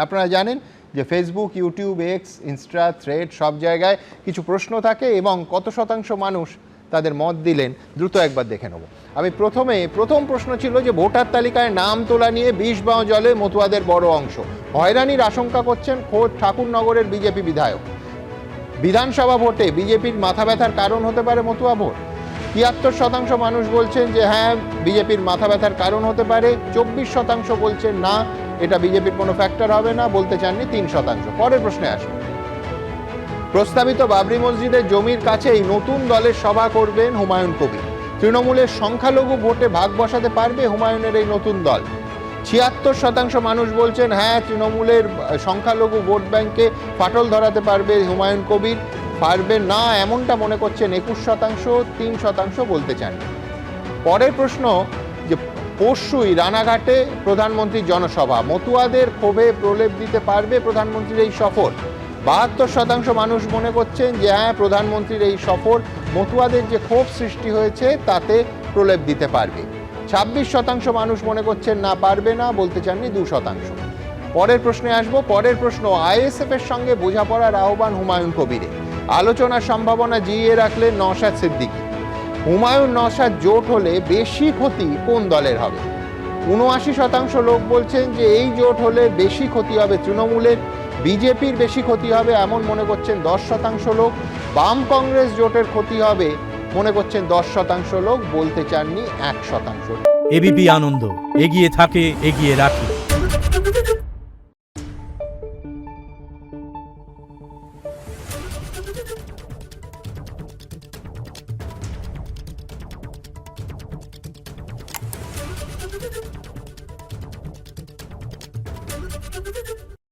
আপনারা জানেন যে Facebook YouTube X Insta thread সব জায়গায় কিছু প্রশ্ন থাকে এবং কত শতাংশ মানুষ তাদের মত দিলেন, দ্রুত একবার দেখে নেব। আমি প্রথমে, প্রথম প্রশ্ন ছিল যে ভোটার তালিকায় নাম তোলা নিয়ে বিষ বাঁও জলে মতুয়াদের বড় অংশ। হয়রানির আশঙ্কা করছেন খোদ ঠাকুরনগরের বিজেপি বিধায়ক। বিধানসভা ভোটে বিজেপির মাথা ব্যথার কারণ হতে পারে মতুয়া ভোট। তিয়াত্তর শতাংশ মানুষ বলছেন যে হ্যাঁ বিজেপির মাথা ব্যথার কারণ হতে পারে, চব্বিশ শতাংশ বলছেন না এটা বিজেপির কোনো ফ্যাক্টর হবে না, বলতে চাননি তিন শতাংশ। পরের প্রশ্নে আসুন প্রস্তাবিত বাবরি মসজিদের জমির কাছেই নতুন দলের সভা করবেন হুমায়ুন কবির। তৃণমূলের সংখ্যালঘু ভোটে ভাগ বসাতে পারবে হুমায়ুনের এই নতুন দল। ছিয়াত্তর শতাংশ মানুষ বলছেন হ্যাঁ তৃণমূলের সংখ্যালঘু ভোট ব্যাংকে ফাটল ধরাতে পারবে হুমায়ুন কবির। পারবে না এমনটা মনে করছেন একুশ শতাংশ, তিন শতাংশ বলতে চান পরের প্রশ্ন পরশুই রানাঘাটে প্রধানমন্ত্রীর জনসভা। মতুয়াদের ক্ষোভে প্রলেপ দিতে পারবে প্রধানমন্ত্রীর এই সফর। বাহাত্তর শতাংশ মানুষ মনে করছেন যে হ্যাঁ প্রধানমন্ত্রীর এই সফর মতুয়াদের যে ক্ষোভ সৃষ্টি হয়েছে, তাতে প্রলেপ দিতে পারবে। ছাব্বিশ শতাংশ মানুষ মনে করছেন না পারবে না, বলতে চাননি দু শতাংশ। পরের প্রশ্নে আসব। পরের প্রশ্ন, আইএসএফ এর সঙ্গে বোঝাপড়ার আহ্বান হুমায়ুন কবিরে আলোচনার সম্ভাবনা জিইয়ে রাখলেন নওশাদ সিদ্দিকী। হুমায়ুন নশা জোট হলে বেশি ক্ষতি কোন দলের হবে? উনআশি শতাংশ লোক বলছেন যে এই জোট হলে বেশি ক্ষতি হবে তৃণমূলের, বিজেপির বেশি ক্ষতি হবে এমন মনে করছেন দশ শতাংশ লোক, বাম কংগ্রেস জোটের ক্ষতি হবে মনে করছেন দশ শতাংশ লোক, বলতে চাননি এক শতাংশ। এবিপি আনন্দ, এগিয়ে থাকে, এগিয়ে রাখে।